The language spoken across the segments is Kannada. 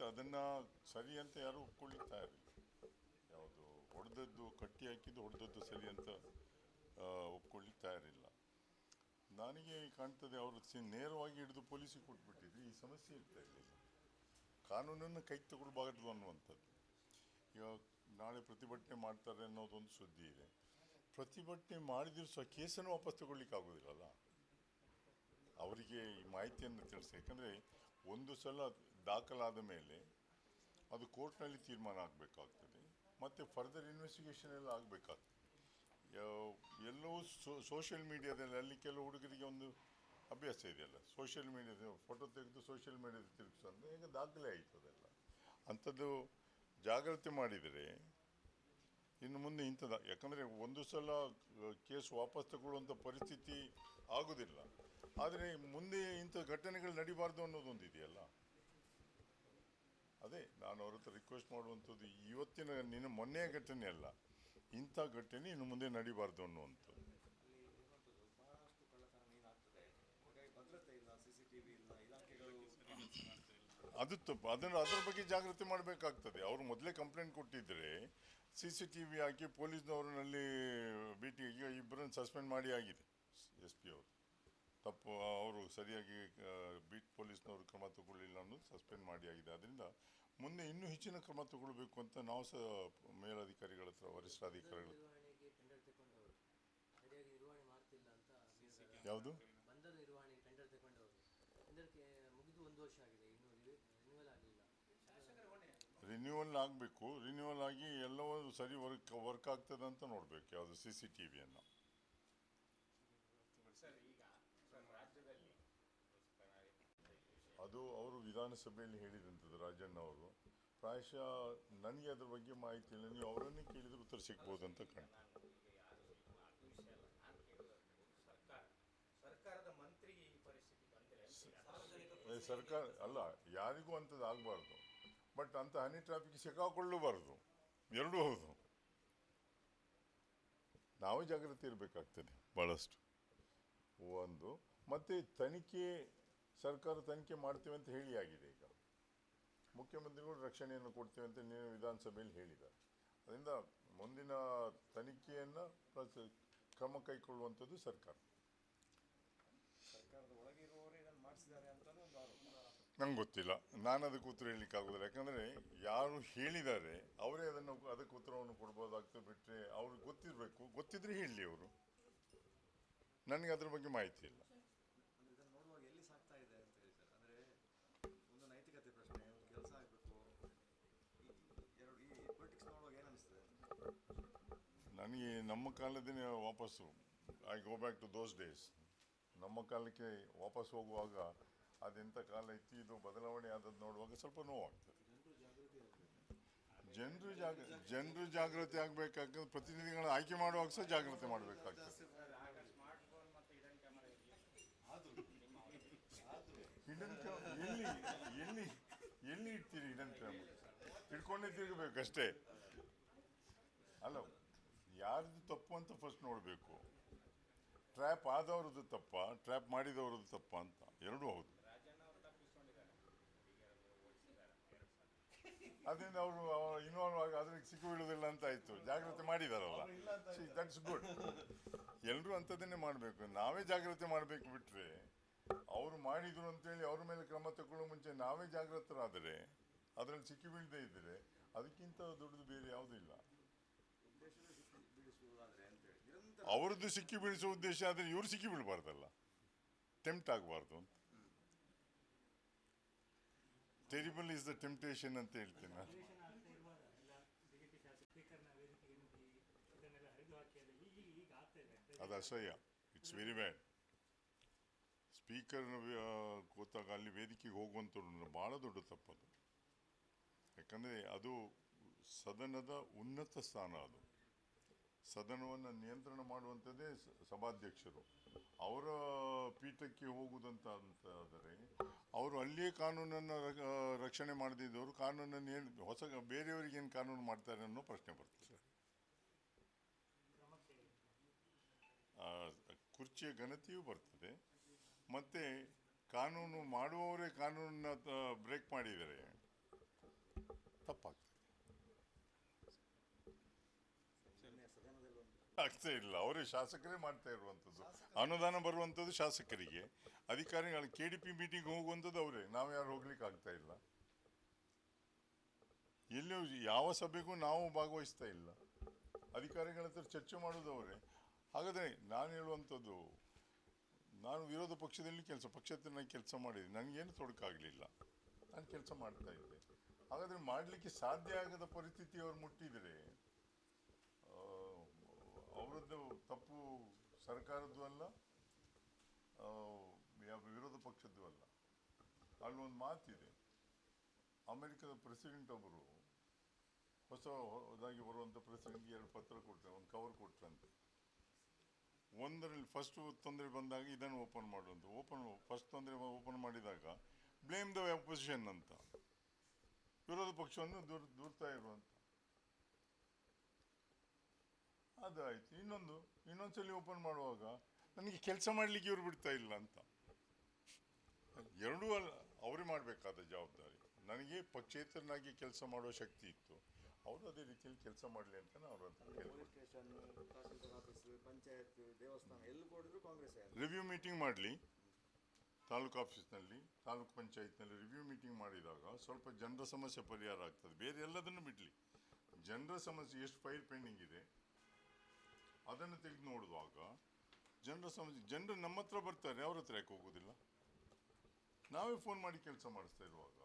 ಅದನ್ನು ಸರಿ ಅಂತ ಯಾರೂ ಒಪ್ಕೊಳ್ಳಿಕ್ಕೆ ತಯಾರಿಲ್ಲ ಯಾವುದು ಹೊಡೆದದ್ದು, ಕಟ್ಟಿ ಹಾಕಿದ್ದು ಹೊಡೆದದ್ದು ಸರಿ ಅಂತ ಒಪ್ಕೊಳ್ಳಿಕ್ಕೆ ತಯಾರಿಲ್ಲ ನನಗೆ ಕಾಣ್ತದೆ ಅವರು ನೇರವಾಗಿ ಹಿಡಿದು ಪೊಲೀಸಿಗೆ ಕೊಟ್ಬಿಟ್ಟಿದ್ವಿ ಈ ಸಮಸ್ಯೆ ಇರ್ತಾ ಇರಲಿಲ್ಲ. ಕಾನೂನನ್ನು ಕೈ ತಗೊಳ್ಬಾರ್ದು ಅನ್ನುವಂಥದ್ದು. ಇವಾಗ ನಾಳೆ ಪ್ರತಿಭಟನೆ ಮಾಡ್ತಾರೆ ಅನ್ನೋದೊಂದು ಸುದ್ದಿ ಇದೆ. ಪ್ರತಿಭಟನೆ ಮಾಡಿದ್ರು ಸಹ ಕೇಸನ್ನು ವಾಪಸ್ ತಗೊಳ್ಳಿಕ್ಕೆ ಆಗೋದಿಲ್ಲಲ್ಲ ಅವರಿಗೆ ಈ ಮಾಹಿತಿಯನ್ನು ತಿಳಿಸಿ ಯಾಕಂದರೆ ಒಂದು ಸಲ ದಾಖಲಾದ ಮೇಲೆ ಅದು ಕೋರ್ಟ್ನಲ್ಲಿ ತೀರ್ಮಾನ ಆಗಬೇಕಾಗ್ತದೆ, ಮತ್ತು ಫರ್ದರ್ ಇನ್ವೆಸ್ಟಿಗೇಷನ್ ಎಲ್ಲ ಆಗಬೇಕಾಗ್ತದೆ. ಎಲ್ಲವೂ ಸೋಷಿಯಲ್ ಮೀಡಿಯಾದಲ್ಲಿ ಅಲ್ಲಿ ಕೆಲವು ಹುಡುಗರಿಗೆ ಒಂದು ಅಭ್ಯಾಸ ಇದೆಯಲ್ಲ ಸೋಷಿಯಲ್ ಮೀಡಿಯಾದ ಫೋಟೋ ತೆಗೆದು ಸೋಷಿಯಲ್ ಮೀಡಿಯಾದ ತಿರುಗಿಸೋದು ಈಗ ದಾಖಲೆ ಆಯಿತು ಅದೆಲ್ಲ. ಅಂಥದ್ದು ಜಾಗ್ರತೆ ಮಾಡಿದರೆ ಇನ್ನು ಮುಂದೆ ಇಂಥದ್ದು, ಯಾಕಂದರೆ ಒಂದು ಸಲ ಕೇಸ್ ವಾಪಸ್ ತಗೊಳ್ಳುವಂಥ ಪರಿಸ್ಥಿತಿ ಆಗೋದಿಲ್ಲ. ಆದರೆ ಮುಂದೆ ಇಂಥ ಘಟನೆಗಳು ನಡಿಬಾರ್ದು ಅನ್ನೋದೊಂದು ಇದೆಯಲ್ಲ ಅದೇ, ನಾನು ಅವ್ರ ಹತ್ರ ರಿಕ್ವೆಸ್ಟ್ ಮಾಡುವಂಥದ್ದು ಇವತ್ತಿನ ನಿನ್ನ ಮೊನ್ನೆಯ ಘಟನೆ ಅಲ್ಲ. ಇಂಥ ಘಟನೆ ಇನ್ನು ಮುಂದೆ ನಡಿಬಾರ್ದು ಅನ್ನುವಂಥದ್ದು. ಅದು ತಪ್ಪು. ಅದನ್ನು ಅದರ ಬಗ್ಗೆ ಜಾಗೃತಿ ಮಾಡಬೇಕಾಗ್ತದೆ. ಅವರು ಮೊದಲೇ ಕಂಪ್ಲೇಂಟ್ ಕೊಟ್ಟಿದ್ದರೆ ಸಿ ಸಿ ಟಿ ವಿ ಹಾಕಿ ಪೊಲೀಸ್ನವ್ರನ್ನಲ್ಲಿ ಭೇಟಿ ಇಬ್ಬರನ್ನು ಸಸ್ಪೆಂಡ್ ಮಾಡಿ ಆಗಿದೆ. ಎಸ್ ಪಿ ಅವರು. ತಪ್ಪು ಅವರು ಸರಿಯಾಗಿ ಬೀಟ್ ಪೊಲೀಸ್ನವರು ಕ್ರಮ ತಗೊಳ್ಳಿಲ್ಲ ಅನ್ನೋದು ಸಸ್ಪೆಂಡ್ ಮಾಡಿ ಆಗಿದೆ. ಅದರಿಂದ ಮುಂದೆ ಇನ್ನೂ ಹೆಚ್ಚಿನ ಕ್ರಮ ತಗೊಳ್ಬೇಕು ಅಂತ ನಾವು ಸಹ ಮೇಲಧಿಕಾರಿಗಳ ಹತ್ರ ವರಿಷ್ಠಾಧಿಕಾರಿಗಳ ನಿರ್ವಹಣೆ ಯಾವುದು? ಬಂಧದ ನಿರ್ವಹಣೆಗೆ ಟೆಂಡರ್ ತಗೊಂಡವರು ಟೆಂಡರ್ಗೆ ಮುಗಿದು ಒಂದು ವರ್ಷ ಆಗಿದೆ ಇನ್ನೂ ರಿನ್ಯೂವಲ್ ಆಗಲಿಲ್ಲ. ರಿನ್ಯೂವಲ್ ಆಗಬೇಕು. ರಿನ್ಯೂವಲ್ ಆಗಿ ಎಲ್ಲವೂ ಸರಿ ವರ್ಕ್ ವರ್ಕ್ ಆಗ್ತದೆ ಅಂತ ನೋಡಬೇಕು ಯಾವುದು ಸಿ ಸಿ ಟಿ ವಿಯನ್ನು ಸರ್ ಈಗ ಸರ್ ರಾಜ್ಯದಲ್ಲಿ ಅದು ಅವರು ವಿಧಾನಸಭೆಯಲ್ಲಿ ಹೇಳಿದಂಥದ್ದು ರಾಜಣ್ಣ ಅವರು. ಪ್ರಾಯಶಃ ನನಗೆ ಅದ್ರ ಬಗ್ಗೆ ಮಾಹಿತಿ ಇಲ್ಲ. ನೀವು ಅವರನ್ನೇ ಕೇಳಿದ್ರೆ ಉತ್ತರ ಸಿಗ್ಬೋದು ಅಂತ ಕೇಳಿರೋದು ಸರ್ಕಾರ ಅಲ್ಲ ಯಾರಿಗೂ ಅಂಥದ್ದು ಆಗಬಾರ್ದು. ಬಟ್ ಅಂಥ ಹನಿ ಟ್ರಾಫಿಕ್ ಸಿಕ್ಕಾಕೊಳ್ಳಬಾರ್ದು. ಎರಡೂ ಹೌದು. ನಾವೇ ಜಾಗೃತಿ ಇರಬೇಕಾಗ್ತದೆ ಭಾಳಷ್ಟು ಒಂದು ಮತ್ತು ತನಿಖೆ ಸರ್ಕಾರ ತನಿಖೆ ಮಾಡ್ತೀವಿ ಅಂತ ಹೇಳಿ ಆಗಿದೆ ಈಗ. ಮುಖ್ಯಮಂತ್ರಿಗಳು ರಕ್ಷಣೆಯನ್ನು ಕೊಡ್ತೀವಿ ಅಂತ ನೀನು ವಿಧಾನಸಭೆಯಲ್ಲಿ ಹೇಳಿದ್ದಾರೆ. ಅದರಿಂದ ಮುಂದಿನ ತನಿಖೆಯನ್ನು ಪ್ಲಸ್ ಕ್ರಮ ಕೈಗೊಳ್ಳುವಂಥದ್ದು ಸರ್ಕಾರ. ನಂಗೆ ಗೊತ್ತಿಲ್ಲ. ನಾನು ಅದಕ್ಕೆ ಉತ್ತರ ಹೇಳಲಿಕ್ಕೆ ಆಗೋದಿಲ್ಲ. ಯಾಕಂದರೆ ಯಾರು ಹೇಳಿದ್ದಾರೆ ಅವರೇ ಅದನ್ನು ಅದಕ್ಕೆ ಉತ್ತರವನ್ನು ಕೊಡ್ಬೋದಾಗ್ತದೆ ಬಿಟ್ಟರೆ ಅವ್ರಿಗೆ ಗೊತ್ತಿರಬೇಕು. ಗೊತ್ತಿದ್ರೆ ಹೇಳಲಿ ಅವರು. ನನಗೆ ಅದ್ರ ಬಗ್ಗೆ ಮಾಹಿತಿ ಇಲ್ಲ ಅಂದ್ರೆ ಇದನ್ನು ನೋಡುವಾಗ ಎಲ್ಲಿ ಸಾಕ್ತಾ ಇದೆ ಅಂತ ಹೇಳಿ ಸರ್ ಅಂದರೆ ಒಂದು ನೈತಿಕತೆ ಪ್ರಶ್ನೆ ಒಂದು ಕೆಲಸ ಆಗಬೇಕು ಎರಡು ಈ ಪೊಲಿಟಿಕ್ಸ್ ನೋಡುವಾಗ ಏನು ಅನಿಸ್ತದೆ ನನಗೆ ನಮ್ಮ ಕಾಲದೇ ವಾಪಸ್ಸು. I go back to those days ನಮ್ಮ ಕಾಲಕ್ಕೆ ವಾಪಸ್ ಹೋಗುವಾಗ ಅದೆಂಥ ಕಾಲ ಇತ್ತು, ಇದು ಬದಲಾವಣೆ ಆದದ್ದು ನೋಡುವಾಗ ಸ್ವಲ್ಪ ನೋವಾಗ್ತದೆ. ಜನರು ಜಾಗ, ಜನರು ಜಾಗೃತಿ ಆಗಬೇಕಾಗ್ತದೆ, ಪ್ರತಿನಿಧಿಗಳ ಆಯ್ಕೆ ಮಾಡುವಾಗ ಸಹ ಜಾಗೃತಿ ಮಾಡಬೇಕಾಗ್ತದೆ. ಹಿಡನ್ ಎಲ್ಲಿ ಎಲ್ಲಿ ಎಲ್ಲಿ ಇಡ್ತೀರಿ ಹಿಡನ್ ಕ್ಯಾಮರಾ ಹಿಡ್ಕೊಂಡೇ ತಿರುಗಬೇಕಷ್ಟೇ. ಅಲ್ಲ ಯಾರ್ದು ತಪ್ಪು ಅಂತ ಫಸ್ಟ್ ನೋಡಬೇಕು. ಟ್ರ್ಯಾಪ್ ಆದವ್ರದ್ದು ತಪ್ಪ ಟ್ರ್ಯಾಪ್ ಮಾಡಿದವ್ರದ್ದು ತಪ್ಪ ಅಂತ ಎರಡೂ ಹೌದು. ಅದರಿಂದ ಅವರು ಇನ್ವಾಲ್ವ್ ಆಗಿ ಅದ್ರಿಗೆ ಸಿಕ್ಕು ಬೀಳುವುದಿಲ್ಲ ಅಂತ ಆಯಿತು. ಜಾಗ್ರತೆ ಮಾಡಿದಾರಲ್ಲ. ದಟ್ಸ್ ಗುಡ್ ಎಲ್ಲರೂ ಅಂಥದ್ದನ್ನೇ ಮಾಡಬೇಕು. ನಾವೇ ಜಾಗ್ರತೆ ಮಾಡಬೇಕು ಬಿಟ್ಟರೆ ಅವರು ಮಾಡಿದ್ರು ಅಂತೇಳಿ ಅವ್ರ ಮೇಲೆ ಕ್ರಮ ತಗೊಳ್ಳೋ ಮುಂಚೆ ನಾವೇ ಜಾಗೃತರಾದರೆ ಅದರಲ್ಲಿ ಸಿಕ್ಕಿ ಬೀಳದೇ ಇದ್ದರೆ ಅದಕ್ಕಿಂತ ದೊಡ್ಡದು ಬೇರೆ ಯಾವುದೂ ಇಲ್ಲ. ಅವ್ರದ್ದು ಸಿಕ್ಕಿ ಬೀಳಿಸೋ ಉದ್ದೇಶ ಆದರೆ ಇವರು ಸಿಕ್ಕಿ ಬೀಳಬಾರ್ದಲ್ಲ ಟೆಂಪ್ಟ್ ಆಗಬಾರ್ದು ಅಂತ. ಟೆರಿಬಲ್ ಇಸ್ ದ ಟೆಂಪ್ಟೇಷನ್ ಅಂತ ಹೇಳ್ತೀನಿ ಸ್ಪೀಕರ್ನ ಅದು ಅಸಹ್ಯ. ಇಟ್ಸ್ ವೆರಿ ಬ್ಯಾಡ್ ಸ್ಪೀಕರ್ ಕೂತಾಗ ಅಲ್ಲಿ ವೇದಿಕೆಗೆ ಹೋಗುವಂಥದ್ದು ಭಾಳ ದೊಡ್ಡ ತಪ್ಪದು. ಯಾಕಂದರೆ ಅದು ಸದನದ ಉನ್ನತ ಸ್ಥಾನ ಅದು. ಸದನವನ್ನು ನಿಯಂತ್ರಣ ಮಾಡುವಂಥದ್ದೇ ಸಭಾಧ್ಯಕ್ಷರು. ಅವರ ಪೀಠಕ್ಕೆ ಹೋಗುವುದಂತ ಅಂತಾದರೆ ಅವರು ಅಲ್ಲಿಯೇ ಕಾನೂನನ್ನು ರಕ್ಷಣೆ ಮಾಡದಿದ್ದವರು ಕಾನೂನನ್ನು ಏನು ಹೊಸ ಬೇರೆಯವರಿಗೆ ಏನು ಕಾನೂನು ಮಾಡ್ತಾರೆ ಅನ್ನೋ ಪ್ರಶ್ನೆ ಬರ್ತದೆ. ಸರ್. ಕುರ್ಚಿಯ ಘನತೆಯೂ ಬರ್ತದೆ. ಮತ್ತು ಕಾನೂನು ಮಾಡುವವರೇ ಕಾನೂನನ್ನ ಬ್ರೇಕ್ ಮಾಡಿದರೆ ತಪ್ಪಾಗ್ತದೆ ನಿನ್ನೆ ಸದನದಲ್ಲಿ ಒಂದು ಆಗ್ತಾ ಇಲ್ಲ. ಅವರೇ ಶಾಸಕರೇ ಮಾಡ್ತಾ ಇರುವಂಥದ್ದು. ಅನುದಾನ ಬರುವಂಥದ್ದು ಶಾಸಕರಿಗೆ. ಅಧಿಕಾರಿಗಳು ಕೆ ಡಿ ಪಿ ಮೀಟಿಂಗ್ ಹೋಗುವಂಥದ್ದು ಅವರೇ. ನಾವು ಯಾರು ಹೋಗ್ಲಿಕ್ಕೆ ಆಗ್ತಾ ಇಲ್ಲ. ಎಲ್ಲಿಯೂ ಯಾವ ಸಭೆಗೂ ನಾವು ಭಾಗವಹಿಸ್ತಾ ಇಲ್ಲ. ಅಧಿಕಾರಿಗಳ ಹತ್ರ ಚರ್ಚೆ ಮಾಡೋದು ಅವರೇ. ಹಾಗಾದರೆ ನಾನು ಹೇಳುವಂಥದ್ದು, ನಾನು ವಿರೋಧ ಪಕ್ಷದಲ್ಲಿ ಕೆಲಸ ಪಕ್ಷದಲ್ಲಿ ಕೆಲಸ ಮಾಡಿದೆ. ನನಗೇನು ತೊಡಕಾಗಲಿಲ್ಲ. ನಾನು ಕೆಲಸ ಮಾಡ್ತಾ ಇದ್ದೆ. ಹಾಗಾದರೆ ಮಾಡಲಿಕ್ಕೆ ಸಾಧ್ಯ ಆಗದ ಪರಿಸ್ಥಿತಿ ಅವ್ರು ಮುಟ್ಟಿದರೆ ಅವರದ್ದು ತಪ್ಪು ಸರ್ಕಾರದ್ದು ಅಲ್ಲ ವಿರೋಧ ಪಕ್ಷದ್ದು ಅಲ್ಲ. ಅಲ್ಲೊಂದು ಮಾತಿದೆ. ಅಮೆರಿಕದ ಪ್ರೆಸಿಡೆಂಟ್ ಒಬ್ಬರು ಹೊಸ ಹೊಸದಾಗಿ ಬರುವಂಥ ಪ್ರೆಸಿಡೆಂಟ್ಗೆ ಎರಡು ಪತ್ರ ಕೊಡ್ತಾರೆ ಒಂದು ಕವರ್ ಕೊಟ್ರಂತೆ ಒಂದರಲ್ಲಿ ಫಸ್ಟ್ ತೊಂದರೆ ಬಂದಾಗ ಇದನ್ನು ಓಪನ್ ಮಾಡುವಂಥ ಓಪನ್ ಫಸ್ಟ್ ತೊಂದರೆ ಓಪನ್ ಮಾಡಿದಾಗ ಬ್ಲೇಮ್ ದ ಅಪೋಸಿಷನ್ ಅಂತ. ವಿರೋಧ ಪಕ್ಷವನ್ನು ದೂರ, ದೂರ್ತಾ ಅದಾಯ್ತು ಇನ್ನೊಂದು ಇನ್ನೊಂದ್ಸಲ ಓಪನ್ ಮಾಡುವಾಗ ನನಗೆ ಕೆಲಸ ಮಾಡಲಿಕ್ಕೆ ಇವ್ರು ಬಿಡ್ತಾ ಇಲ್ಲ ಅಂತ. ಎರಡೂ ಅಲ್ಲ ಅವರೇ ಮಾಡಬೇಕಾದ ಜವಾಬ್ದಾರಿ. ನನಗೆ ಪಕ್ಷೇತರನಾಗಿ ಕೆಲಸ ಮಾಡುವ ಶಕ್ತಿ ಇತ್ತು. ಅವರು ಅದೇ ರೀತಿಯಲ್ಲಿ ಕೆಲಸ ಮಾಡಲಿ ಅಂತ ಅವರು ಪಂಚಾಯತ್ ದೇವಸ್ಥಾನ ಎಲ್ಲಿ ಕೊಡಿದ್ರು ಕಾಂಗ್ರೆಸ್ ರಿವ್ಯೂ ಮೀಟಿಂಗ್ ಮಾಡಲಿ. ತಾಲೂಕು ಆಫೀಸ್ನಲ್ಲಿ ತಾಲೂಕು ಪಂಚಾಯತ್ನಲ್ಲಿ ರಿವ್ಯೂ ಮೀಟಿಂಗ್ ಮಾಡಿದಾಗ ಸ್ವಲ್ಪ ಜನರ ಸಮಸ್ಯೆ ಪರಿಹಾರ ಆಗ್ತದೆ. ಬೇರೆ ಎಲ್ಲದನ್ನು ಬಿಡಲಿ. ಜನರ ಸಮಸ್ಯೆ ಎಷ್ಟು ಫೈಲ್ ಪೆಂಡಿಂಗ್ ಇದೆ ಅದನ್ನು ತೆಗೆದು ನೋಡುವಾಗ ಜನರ ಸಮಸ್ಯೆ ಜನರು ನಮ್ಮ ಹತ್ರ ಬರ್ತಾರೆ ಅವ್ರ ಹತ್ರ ಯಾಕೆ ಹೋಗೋದಿಲ್ಲ? ನಾವೇ ಫೋನ್ ಮಾಡಿ ಕೆಲಸ ಮಾಡಿಸ್ತಾ ಇರುವಾಗ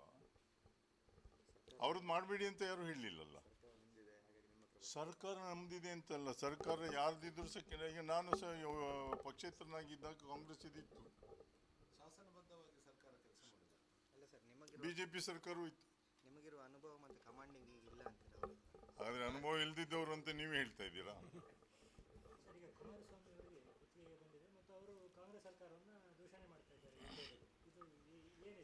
ಅವ್ರದ್ದು ಮಾಡಬೇಡಿ ಅಂತ ಯಾರು ಹೇಳಲಿಲ್ಲಲ್ಲ. ಸರ್ಕಾರ ನಮ್ಮದಿದೆ ಅಂತಲ್ಲ ಸರ್ಕಾರ ಯಾರ್ದಿದ್ರು ಸಹ ಕೆಳಗೆ ಈಗ ನಾನು ಸಹ ಪಕ್ಷೇತರನಾಗಿದ್ದಾಗ ಕಾಂಗ್ರೆಸ್ ಇದಿತ್ತು. ಶಾಸನಬದ್ಧವಾಗಿ ಸರ್ಕಾರ ಕೆಲಸ ಮಾಡಿದೆ ಅಲ್ಲ ಸರ್ ನಿಮಗಿರುವ ಬಿ ಜೆ ಪಿ ಸರ್ಕಾರವೂ ಇತ್ತು. ನಿಮಗಿರುವ ಅನುಭವ ಮತ್ತು ಕಮಾಂಡಿಂಗ್ ಇಲ್ಲ ಅಂತೀರ ಆದರೆ ಅನುಭವ ಇಲ್ದಿದ್ದವರು ಅಂತ ನೀವೇ ಹೇಳ್ತಾ ಇದ್ದೀರಾ ಸರ್ ಈಗ ಕುಮಾರಸ್ವಾಮಿ ಅವರಿಗೆ ಗುತ್ತಿಗೆ ಬಂದಿದೆ ಮತ್ತು ಅವರು ಕಾಂಗ್ರೆಸ್ ಸರ್ಕಾರವನ್ನು ದೂಷಣೆ ಮಾಡ್ತಾ ಇದ್ದಾರೆ ಇದು ಈ- ಏನಿದೆ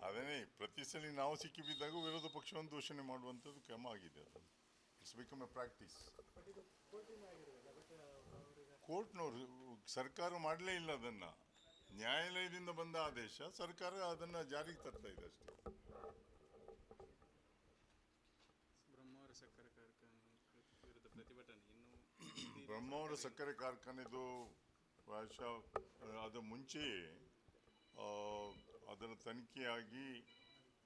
ಅದನ್ನೇ ಪ್ರತಿ ಸಲ ನಾವು ಸಿಕ್ಕಿಬಿದ್ದಾಗ ವಿರೋಧ ಪಕ್ಷವನ್ನು ದೂಷಣೆ ಮಾಡುವಂಥದ್ದು ಕ್ರಮ ಆಗಿದೆ ಅದು. ಇಟ್ಸ್ ಬಿಕಮ್ ಎ ಪ್ರಾಕ್ಟೀಸ್ ಕೋರ್ಟ್ನವರು ಸರ್ಕಾರ ಮಾಡಲೇ ಇಲ್ಲ ಅದನ್ನು. ನ್ಯಾಯಾಲಯದಿಂದ ಬಂದ ಆದೇಶ ಸರ್ಕಾರ ಅದನ್ನು ಜಾರಿಗೆ ತರ್ತಾ ಇದೆ ಅಷ್ಟೇ. ಬ್ರಹ್ಮಾವರ ಸಕ್ಕರೆ ಕಾರ್ಖಾನೆ ವಿರುದ್ಧ ಪ್ರತಿಭಟನೆ. ಇನ್ನು ಬ್ರಹ್ಮಾವರ ಸಕ್ಕರೆ ಕಾರ್ಖಾನೆದು ಪ್ರಾಯಶಃ ಅದು ಮುಂಚೆ ಅದರ ತನಿಖೆಯಾಗಿ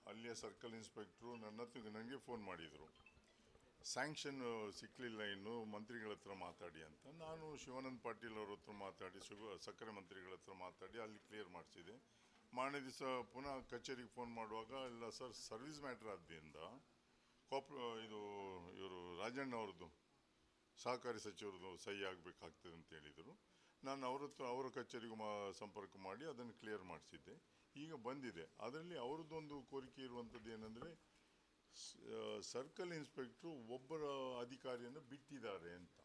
ಅಲ್ಲಿಯ ಸರ್ಕಲ್ ಇನ್ಸ್ಪೆಕ್ಟ್ರು ನನ್ನ ನನಗೆ ಫೋನ್ ಮಾಡಿದರು. ಸ್ಯಾಂಕ್ಷನ್ ಸಿಕ್ಕಲಿಲ್ಲ ಇನ್ನು, ಮಂತ್ರಿಗಳ ಹತ್ರ ಮಾತಾಡಿ ಅಂತ. ನಾನು ಶಿವಾನಂದ ಪಾಟೀಲ್ ಅವ್ರ ಹತ್ರ ಮಾತಾಡಿ ಶುಗ ಸಕ್ಕರೆ ಮಂತ್ರಿಗಳ ಹತ್ರ ಮಾತಾಡಿ, ಅಲ್ಲಿ ಕ್ಲಿಯರ್ ಮಾಡಿಸಿದೆ. ಮಾರನೇ ದಿವಸ ಪುನಃ ಕಚೇರಿಗೆ ಫೋನ್ ಮಾಡುವಾಗ, ಇಲ್ಲ ಸರ್, ಸರ್ವಿಸ್ ಮ್ಯಾಟ್ರ್ ಆದ್ದರಿಂದ ಕೋಪ್ ಇದು, ಇವರು ರಾಜಣ್ಣ ಅವ್ರದ್ದು ಸಹಕಾರಿ ಸಚಿವರದ್ದು ಸಹಿ ಆಗಬೇಕಾಗ್ತದೆ ಅಂತ ಹೇಳಿದರು. ನಾನು ಅವ್ರ ಹತ್ರ, ಅವರ ಕಚೇರಿಗೂ ಸಂಪರ್ಕ ಮಾಡಿ ಅದನ್ನು ಕ್ಲಿಯರ್ ಮಾಡಿಸಿದ್ದೆ. ಈಗ ಬಂದಿದೆ. ಅದರಲ್ಲಿ ಅವ್ರದ್ದೊಂದು ಕೋರಿಕೆ ಇರುವಂಥದ್ದು ಏನಂದರೆ ಸರ್ಕಲ್ ಇನ್ಸ್ಪೆಕ್ಟ್ರು ಒಬ್ಬರ ಅಧಿಕಾರಿಯನ್ನು ಬಿಟ್ಟಿದ್ದಾರೆ ಅಂತ.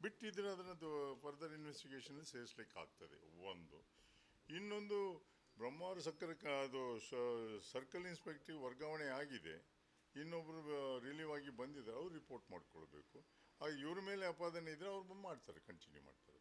ಬಿಟ್ಟಿದ್ರೆ ಅದನ್ನು ಫರ್ದರ್ ಇನ್ವೆಸ್ಟಿಗೇಷನ್ ಸೇರಿಸ್ಲಿಕ್ಕೆ ಆಗ್ತದೆ ಒಂದು. ಇನ್ನೊಂದು ಬ್ರಹ್ಮಾವರ ಸಕ್ಕರೆ ಅದು ಸರ್ಕಲ್ ಇನ್ಸ್ಪೆಕ್ಟ್ರಿಗೆ ವರ್ಗಾವಣೆ ಆಗಿದೆ. ಇನ್ನೊಬ್ಬರು ರಿಲೀವ್ ಆಗಿ ಬಂದಿದ್ದಾರೆ, ಅವ್ರು ರಿಪೋರ್ಟ್ ಮಾಡ್ಕೊಳ್ಬೇಕು. ಹಾಗೆ ಇವ್ರ ಮೇಲೆ ಅಪಾದನೆ ಇದ್ದರೆ ಅವ್ರು ಮಾಡ್ತಾರೆ ಕಂಟಿನ್ಯೂ ಮಾಡ್ತಾರೆ.